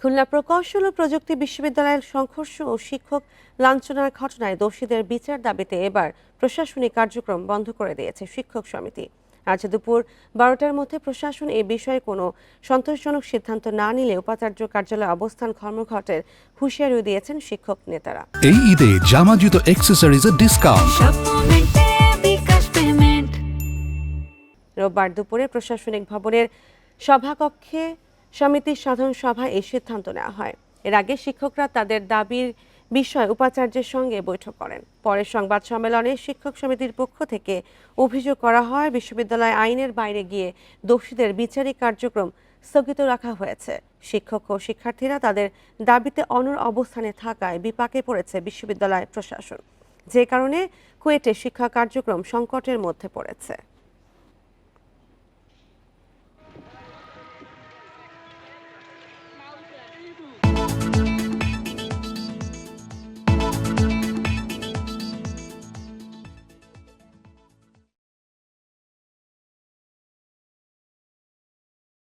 খুলনা প্রকৌশল ও প্রযুক্তি বিশ্ববিদ্যালয়ের সংঘর্ষ ও শিক্ষক লাঞ্ছনার ঘটনায় দোষীদের বিচার দাবিতে এবার প্রশাসনিক কার্যক্রম বন্ধ করে দিয়েছে শিক্ষক সমিতি। আজ দুপুর বারোটার মধ্যে প্রশাসন এ বিষয়ে কোনো সন্তোষজনক সিদ্ধান্ত না নিলে উপাচার্য কার্যালয়ে অবস্থান কর্মঘটের হুঁশিয়ারি দিয়েছেন শিক্ষক নেতারা। এই ঈদে জামা জুতো অ্যাক্সেসরিজের ডিসকাউন্ট রোববার দুপুরে প্রশাসনিক ভবনের সভাকক্ষে সমিতির সাধারণ সভায় এই সিদ্ধান্ত নেওয়া হয়। এর আগে শিক্ষকরা তাদের দাবির বিষয়ে উপাচার্যের সঙ্গে বৈঠক করেন। পরে সংবাদ সম্মেলনে শিক্ষক সমিতির পক্ষ থেকে অভিযোগ করা হয়, বিশ্ববিদ্যালয় আইনের বাইরে গিয়ে দোষীদের বিচারিক কার্যক্রম স্থগিত রাখা হয়েছে। শিক্ষক ও শিক্ষার্থীরা তাদের দাবিতে অনর অবস্থানে থাকায় বিপাকে পড়েছে বিশ্ববিদ্যালয় প্রশাসন। যে কারণে কুয়েটে শিক্ষা কার্যক্রম সংকটের মধ্যে পড়েছে।